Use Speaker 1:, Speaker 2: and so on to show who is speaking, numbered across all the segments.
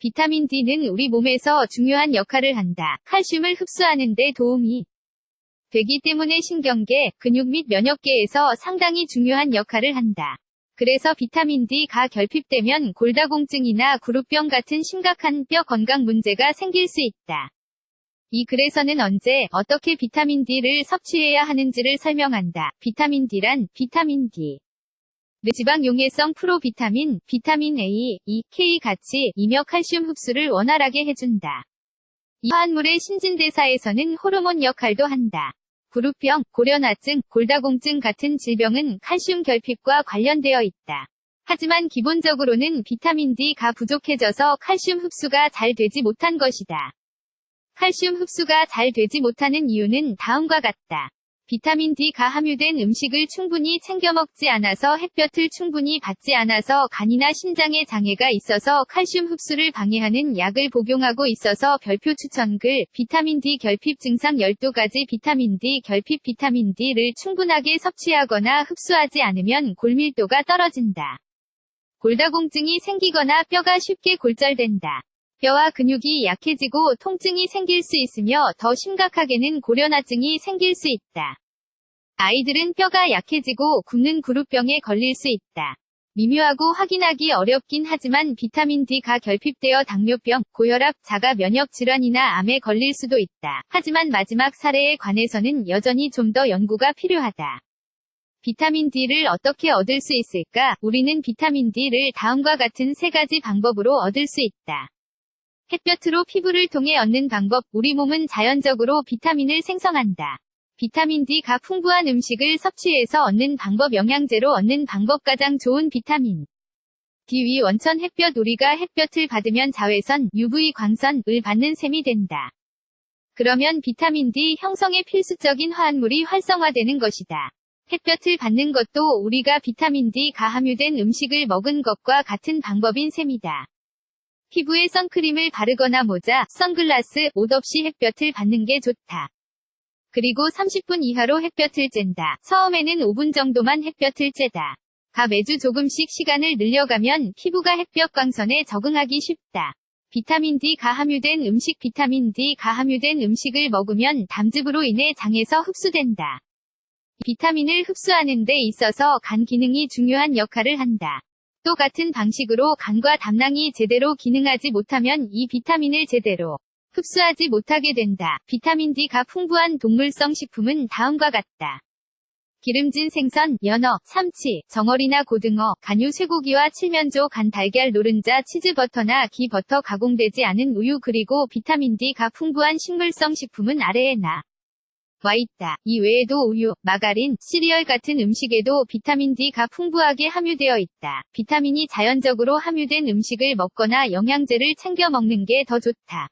Speaker 1: 비타민 D는 우리 몸에서 중요한 역할을 한다. 칼슘을 흡수하는 데 도움이 되기 때문에 신경계, 근육 및 면역계에서 상당히 중요한 역할을 한다. 그래서 비타민 D가 결핍되면 골다공증이나 구루병 같은 심각한 뼈 건강 문제가 생길 수 있다. 이 글에서는 언제, 어떻게 비타민 D를 섭취해야 하는지를 설명한다. 비타민 D란 비타민 D. 지방 용해성 프로비타민, 비타민 A, E, K 같이 이며 칼슘 흡수를 원활하게 해준다. 이 화합물의 신진대사에서는 호르몬 역할도 한다. 구루병, 고련화증, 골다공증 같은 질병은 칼슘 결핍과 관련되어 있다. 하지만 기본적으로는 비타민 D가 부족해져서 칼슘 흡수가 잘 되지 못한 것이다. 칼슘 흡수가 잘 되지 못하는 이유는 다음과 같다. 비타민 D가 함유된 음식을 충분히 챙겨 먹지 않아서 햇볕을 충분히 받지 않아서 간이나 심장에 장애가 있어서 칼슘 흡수를 방해하는 약을 복용하고 있어서 별표 추천 글 비타민 D 결핍 증상 12가지 비타민 D 결핍 비타민 D를 충분하게 섭취하거나 흡수하지 않으면 골밀도가 떨어진다. 골다공증이 생기거나 뼈가 쉽게 골절된다. 뼈와 근육이 약해지고 통증이 생길 수 있으며 더 심각하게는 고련화증이 생길 수 있다. 아이들은 뼈가 약해지고 굽는 구루병에 걸릴 수 있다. 미묘하고 확인하기 어렵긴 하지만 비타민 D가 결핍되어 당뇨병, 고혈압, 자가 면역 질환이나 암에 걸릴 수도 있다. 하지만 마지막 사례에 관해서는 여전히 좀 더 연구가 필요하다. 비타민 D를 어떻게 얻을 수 있을까? 우리는 비타민 D를 다음과 같은 세 가지 방법으로 얻을 수 있다. 햇볕으로 피부를 통해 얻는 방법, 우리 몸은 자연적으로 비타민을 생성한다. 비타민 D가 풍부한 음식을 섭취해서 얻는 방법 영양제로 얻는 방법 가장 좋은 비타민 D 위 원천 햇볕 우리가 햇볕을 받으면 자외선, UV 광선을 받는 셈이 된다. 그러면 비타민 D 형성에 필수적인 화합물이 활성화되는 것이다. 햇볕을 받는 것도 우리가 비타민 D가 함유된 음식을 먹은 것과 같은 방법인 셈이다. 피부에 선크림을 바르거나 모자, 선글라스, 옷 없이 햇볕을 받는 게 좋다. 그리고 30분 이하로 햇볕을 쬐다. 처음에는 5분 정도만 햇볕을 쬐다. 가 매주 조금씩 시간을 늘려가면 피부가 햇볕 광선에 적응하기 쉽다. 비타민 D가 함유된 음식 비타민 D가 함유된 음식을 먹으면 담즙으로 인해 장에서 흡수된다. 비타민을 흡수하는 데 있어서 간 기능이 중요한 역할을 한다. 똑같은 방식으로 간과 담낭이 제대로 기능하지 못하면 이 비타민을 제대로 흡수하지 못하게 된다. 비타민 D가 풍부한 동물성 식품은 다음과 같다. 기름진 생선, 연어, 참치, 정어리나 고등어, 간유 쇠고기와 칠면조, 간 달걀 노른자, 치즈 버터나 기 버터 가공되지 않은 우유 그리고 비타민 D가 풍부한 식물성 식품은 아래에 나. 와 있다. 이 외에도 우유, 마가린, 시리얼 같은 음식에도 비타민 D가 풍부하게 함유되어 있다. 비타민이 자연적으로 함유된 음식을 먹거나 영양제를 챙겨 먹는 게 더 좋다.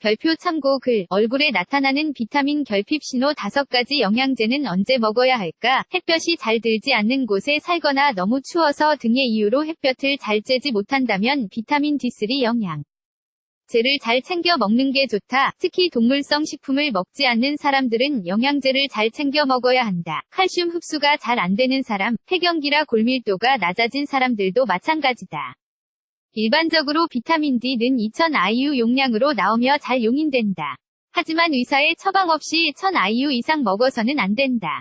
Speaker 1: 별표 참고 글, 얼굴에 나타나는 비타민 결핍 신호 5가지 영양제는 언제 먹어야 할까? 햇볕이 잘 들지 않는 곳에 살거나 너무 추워서 등의 이유로 햇볕을 잘 쬐지 못한다면 비타민 D3 영양. 제를 잘 챙겨 먹는 게 좋다. 특히 동물성 식품을 먹지 않는 사람들은 영양제를 잘 챙겨 먹어야 한다. 칼슘 흡수가 잘 안 되는 사람, 폐경기라 골밀도가 낮아진 사람들도 마찬가지다. 일반적으로 비타민 D는 2000 IU 용량으로 나오며 잘 용인된다. 하지만 의사의 처방 없이 1000 IU 이상 먹어서는 안 된다.